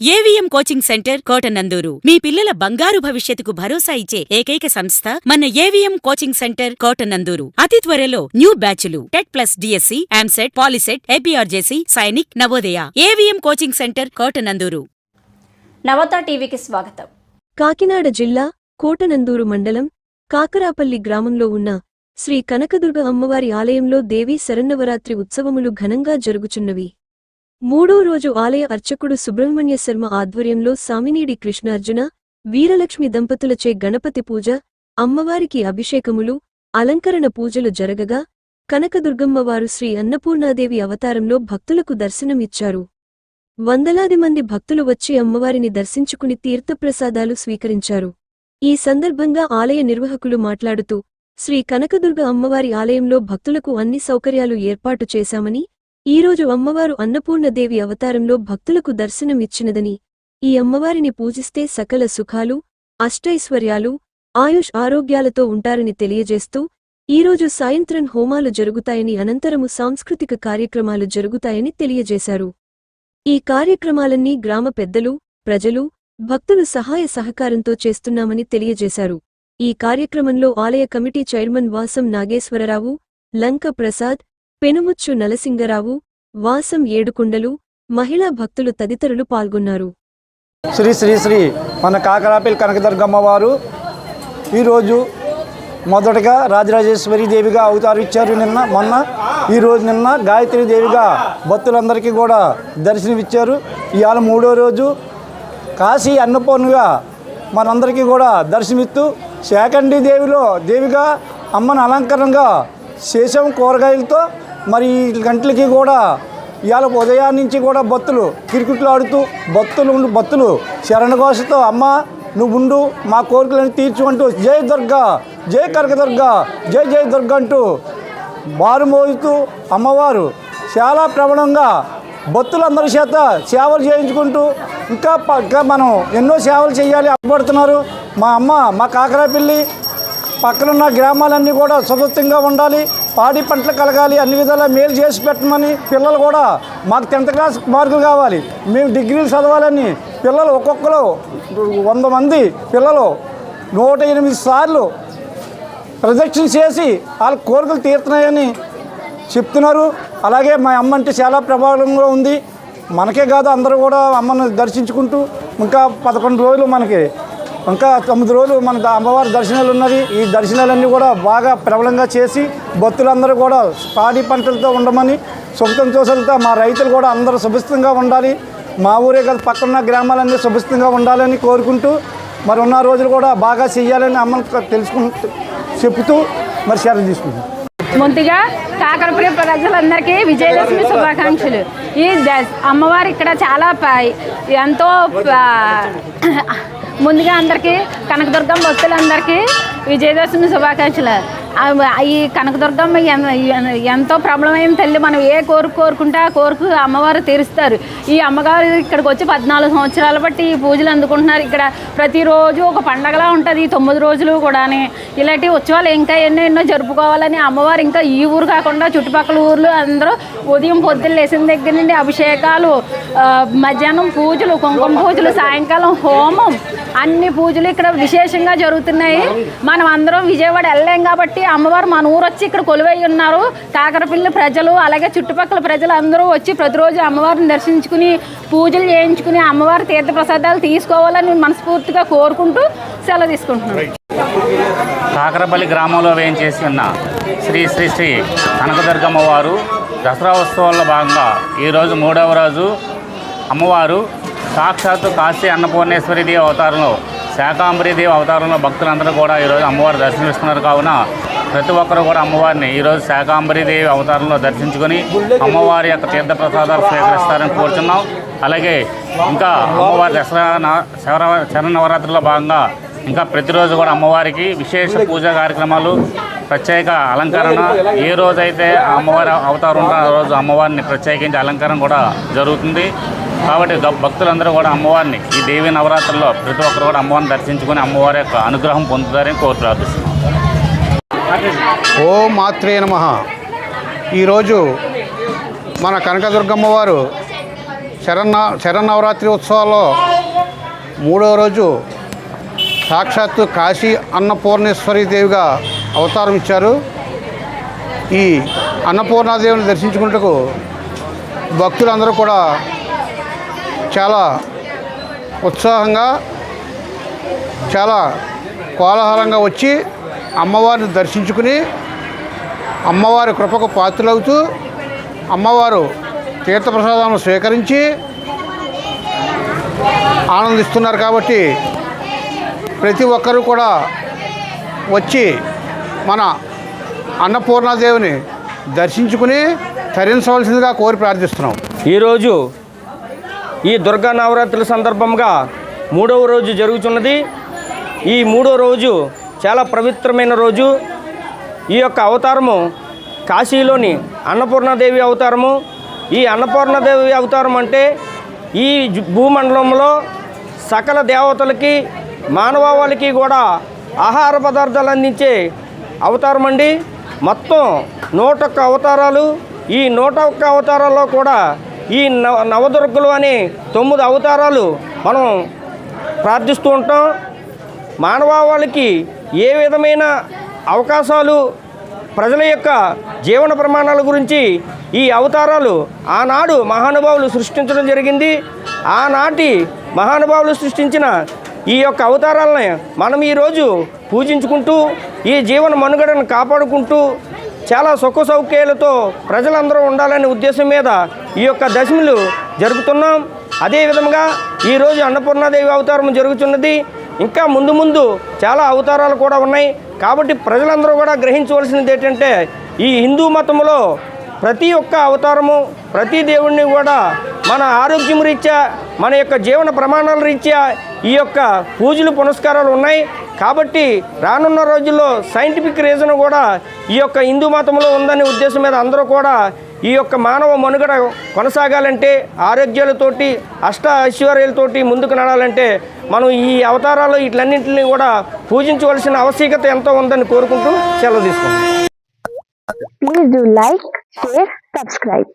AVM coaching centre Kotananduru. మీ పిల్లల బంగారు భవిష్యత్తుకు భరోసా ఇచ్చే ఏకైక సంస్థ మన ఏవిఎం కోచింగ్ సెంటర్ కోటనందూరు. అతి త్వరలో new బ్యాచులు TET plus DSC EAMCET POLYCET APRJC Sainik Navodaya. AVM coaching centre Kotananduru. Navata టీవీకి స్వాగతం. కాకినాడ జిల్లా కోటనందూరు మండలం కాకరాపల్లి గ్రామంలో ఉన్న శ్రీ కనకదుర్గ అమ్మవారి ఆలయంలో దేవీ శరన్నవరాత్రి ఉత్సవములు ఘనంగా జరుగుచున్నవి. మూడో రోజు ఆలయ అర్చకుడు సుబ్రహ్మణ్య శర్మ ఆధ్వర్యంలో సామినీడి కృష్ణార్జున వీరలక్ష్మి దంపతులచే గణపతి పూజ అమ్మవారికి అభిషేకములు అలంకరణ పూజలు జరగగా కనకదుర్గమ్మవారు శ్రీ అన్నపూర్ణాదేవి అవతారంలో భక్తులకు దర్శనమిచ్చారు. వందలాది మంది భక్తులు వచ్చి అమ్మవారిని దర్శించుకుని తీర్థప్రసాదాలు స్వీకరించారు. ఈ సందర్భంగా ఆలయ నిర్వాహకులు మాట్లాడుతూ శ్రీ కనకదుర్గ అమ్మవారి ఆలయంలో భక్తులకు అన్ని సౌకర్యాలు ఏర్పాటు చేశామని ఈరోజు అమ్మవారు అన్నపూర్ణదేవి అవతారంలో భక్తులకు దర్శనమిచ్చినదని ఈ అమ్మవారిని పూజిస్తే సకల సుఖాలు అష్టైశ్వర్యాలు ఆయుష్ ఆరోగ్యాలతో ఉంటారని తెలియజేస్తూ ఈరోజు సాయంత్రం హోమాలు జరుగుతాయని అనంతరము సాంస్కృతిక కార్యక్రమాలు జరుగుతాయని తెలియజేశారు. ఈ కార్యక్రమాలన్నీ గ్రామ పెద్దలు ప్రజలు భక్తులు సహాయ సహకారంతో చేస్తున్నామని తెలియజేశారు. ఈ కార్యక్రమంలో ఆలయ కమిటీ చైర్మన్ వాసం నాగేశ్వరరావు లంక ప్రసాద్ పెనుముచ్చు నలసింగరావు వాసం ఏడుకుండలు మహిళా భక్తులు తదితరులు పాల్గొన్నారు. శ్రీ శ్రీ శ్రీ మన కాకరాపిల్ కనకదుర్గమ్మ వారు ఈరోజు మొదటగా రాజరాజేశ్వరి దేవిగా అవతారిచ్చారు నిన్న మొన్న ఈరోజు నిన్న గాయత్రి దేవిగా భక్తులందరికీ కూడా దర్శనమిచ్చారు. ఇవాళ మూడో రోజు కాశీ అన్నపూర్ణగా మనందరికీ కూడా దర్శనమిస్తూ శాకండి దేవిలో దేవిగా అమ్మను అలంకరణగా శేషం కూరగాయలతో మరి గంటలకి కూడా ఇవాళ ఉదయం నుంచి కూడా భక్తులు కిరికిట్లు ఆడుతూ భక్తులు ఉండు భక్తులు శరణఘోషతో అమ్మ నువ్వు ఉండు మా కోరికలను తీర్చు అంటూ జై దుర్గా జై కనకదుర్గా జై జై దుర్గ అంటూ బారు మోగుతూ అమ్మవారు చాలా ప్రబలంగా భక్తులందరి చేత సేవలు చేయించుకుంటూ ఇంకా పక్క ఇంకా మనం ఎన్నో సేవలు చేయాలి అప్పబడుతున్నారు మా అమ్మ మా కాకరాపిల్లి పక్కనున్న గ్రామాలన్నీ కూడా సుభితంగా ఉండాలి. పాడి పంటలు కలగాలి అన్ని విధాలా మేలు చేసి పెట్టమని పిల్లలు కూడా మాకు టెన్త్ క్లాస్ మార్కులు కావాలి. మేము డిగ్రీలు చదవాలని పిల్లలు ఒక్కొక్కరు వంద మంది పిల్లలు నూట ఎనిమిది సార్లు ప్రదక్షిణ చేసి వాళ్ళ కోరికలు తీరుతున్నాయని చెప్తున్నారు. అలాగే మా అమ్మ అంటే చాలా ప్రభావంగా ఉంది. మనకే కాదు అందరూ కూడా అమ్మను దర్శించుకుంటూ ఇంకా పదకొండు రోజులు మనకి ఇంకా తొమ్మిది రోజులు మన అమ్మవారి దర్శనాలు ఉన్నది ఈ దర్శనాలన్నీ కూడా బాగా ప్రబలంగా చేసి భక్తులందరూ కూడా పాడి పంటలతో ఉండమని సుభితం చూసలతో మా రైతులు కూడా అందరూ సుభిస్తంగా ఉండాలి. మా ఊరే కాదు పక్కన గ్రామాలన్నీ సుభిస్తంగా ఉండాలని కోరుకుంటూ మరి ఉన్న రోజులు కూడా బాగా చెయ్యాలని అమ్మను తెలుసుకుంటూ చెప్తూ మరి సెలవు తీసుకుంటాం ముందుగా కాకరపురి ప్రజలందరికీ విజయదశమి శుభాకాంక్షలు. ఈ అమ్మవారు ఇక్కడ చాలా ప- ఎంతో ముందుగా అందరికీ కనకదుర్గం భక్తులందరికీ విజయదశమి శుభాకాంక్షలు. ఈ కనకదుర్గమ్మ ఎంతో ప్రబలమైన తల్లి మనం ఏ కోరిక కోరుకుంటే ఆ కోరిక అమ్మవారు తీరుస్తారు. ఈ అమ్మగారు ఇక్కడికి వచ్చి పద్నాలుగు సంవత్సరాల బట్టి ఈ పూజలు అందుకుంటున్నారు. ఇక్కడ ప్రతిరోజు ఒక పండగలా ఉంటుంది. ఈ తొమ్మిది రోజులు కూడా ఇలాంటి ఉత్సవాలు ఇంకా ఎన్నో ఎన్నో జరుపుకోవాలని అమ్మవారు ఇంకా ఈ ఊరు కాకుండా చుట్టుపక్కల ఊర్లు అందరూ ఉదయం పొద్దున్న లేసిన దగ్గర నుండి అభిషేకాలు మధ్యాహ్నం పూజలు కుంకుమ పూజలు సాయంకాలం హోమం అన్ని పూజలు ఇక్కడ విశేషంగా జరుగుతున్నాయి. మనం అందరం విజయవాడ వెళ్ళలేం కాబట్టి అమ్మవారు మన ఊరు వచ్చి ఇక్కడ కొలువై ఉన్నారు. కాకరపల్లి ప్రజలు అలాగే చుట్టుపక్కల ప్రజలు అందరూ వచ్చి ప్రతిరోజు అమ్మవారిని దర్శించుకుని పూజలు చేయించుకుని అమ్మవారి తీర్థప్రసాదాలు తీసుకోవాలని మనస్ఫూర్తిగా కోరుకుంటూ సెలవు తీసుకుంటున్నాను. కాకరపల్లి గ్రామంలో వేయించేసి ఉన్న శ్రీ శ్రీ శ్రీ కనకదుర్గమ్మ వారు దసరా ఉత్సవాల్లో భాగంగా ఈరోజు మూడవ రోజు అమ్మవారు సాక్షాత్తు కాశీ అన్నపూర్ణేశ్వరి దేవి అవతారంలో శాకాంబరి దేవి అవతారంలో భక్తులందరూ కూడా ఈరోజు అమ్మవారు దర్శనమిస్తున్నారు. కావున ప్రతి ఒక్కరు కూడా అమ్మవారిని ఈరోజు శాకాంబరి దేవి అవతారంలో దర్శించుకొని అమ్మవారి యొక్క తీర్థ ప్రసాదాలు స్వీకరిస్తారని కోరుచున్నాం. అలాగే ఇంకా అమ్మవారి దసరా న- శర- నవరాత్రిలో భాగంగా ఇంకా ప్రతిరోజు కూడా అమ్మవారికి విశేష పూజా కార్యక్రమాలు ప్రత్యేక అలంకరణ. ఏ రోజైతే అమ్మవారి అవతారం ఉంటుందో ఆ రోజు అమ్మవారిని ప్రత్యేకించి అలంకరణ కూడా జరుగుతుంది. కాబట్టి భక్తులందరూ కూడా అమ్మవారిని ఈ దేవి నవరాత్రుల్లో ప్రతి ఒక్కరు కూడా అమ్మవారిని దర్శించుకొని అమ్మవారి యొక్క అనుగ్రహం పొందుతారని కోరి ప్రార్థిస్తున్నాం ఓ మాత్రే నమ. ఈరోజు మన కనకదుర్గమ్మ వారు శరన్న శరన్నవరాత్రి ఉత్సవాల్లో మూడవ రోజు సాక్షాత్తు కాశీ అన్నపూర్ణేశ్వరి దేవిగా అవతారం ఇచ్చారు. ఈ అన్నపూర్ణాదేవిని దర్శించుకున్నట్టుకు భక్తులందరూ కూడా చాలా ఉత్సాహంగా చాలా కోలాహలంగా వచ్చి అమ్మవారిని దర్శించుకుని అమ్మవారి కృపకు పాత్రలవుతూ అమ్మవారు తీర్థప్రసాదాలను స్వీకరించి ఆనందిస్తున్నారు కాబట్టి ప్రతి ఒక్కరూ కూడా వచ్చి మన అన్నపూర్ణాదేవిని దర్శించుకుని తరించవలసిందిగా కోరి ప్రార్థిస్తున్నాం. ఈరోజు ఈ దుర్గా నవరాత్రుల సందర్భంగా మూడవ రోజు జరుగుతున్నది. ఈ మూడో రోజు చాలా పవిత్రమైన రోజు. ఈ యొక్క అవతారము కాశీలోని అన్నపూర్ణాదేవి అవతారము. ఈ అన్నపూర్ణాదేవి అవతారం అంటే ఈ భూమండలంలో సకల దేవతలకి మానవాళికి కూడా ఆహార పదార్థాలు అందించే అవతారం అండి. మొత్తం నూట ఒక్క అవతారాలు. ఈ నూట ఒక్క అవతారాల్లో కూడా ఈ నవ నవదుర్గలు అనే తొమ్మిది అవతారాలు మనం ప్రార్థిస్తూ ఉంటాం. మానవాళికి ఏ విధమైన అవకాశాలు ప్రజల యొక్క జీవన ప్రమాణాల గురించి ఈ అవతారాలు ఆనాడు మహానుభావులు సృష్టించడం జరిగింది. ఆనాటి మహానుభావులు సృష్టించిన ఈ యొక్క అవతారాలని మనం ఈరోజు పూజించుకుంటూ ఈ జీవన మనుగడను కాపాడుకుంటూ చాలా సుఖ సౌఖ్యాలతో ప్రజలందరూ ఉండాలనే ఉద్దేశం మీద ఈ యొక్క దశములు జరుపుతున్నాం. అదేవిధంగా ఈరోజు అన్నపూర్ణాదేవి అవతారం జరుగుతున్నది. ఇంకా ముందు ముందు చాలా అవతారాలు కూడా ఉన్నాయి. కాబట్టి ప్రజలందరూ కూడా గ్రహించవలసినది ఏంటంటే ఈ హిందూ మతంలో ప్రతి ఒక్క అవతారము ప్రతి దేవుణ్ణి కూడా మన ఆరోగ్యం రీత్యా మన యొక్క జీవన ప్రమాణాల రీత్యా ఈ యొక్క పూజలు పునస్కారాలు ఉన్నాయి. కాబట్టి రానున్న రోజుల్లో సైంటిఫిక్ రీజన్ కూడా ఈ యొక్క హిందూ మతంలో ఉందనే ఉద్దేశం మీద అందరూ కూడా ఈ యొక్క మానవ మనుగడ కొనసాగాలంటే ఆరోగ్యాలతోటి అష్ట ఐశ్వర్యాలతోటి ముందుకు నడాలంటే మనం ఈ అవతారాలు వీటిలన్నింటినీ కూడా పూజించవలసిన ఆవశ్యకత ఎంతో ఉందని కోరుకుంటూ సెలవు తీసుకుంటాం please do like share subscribe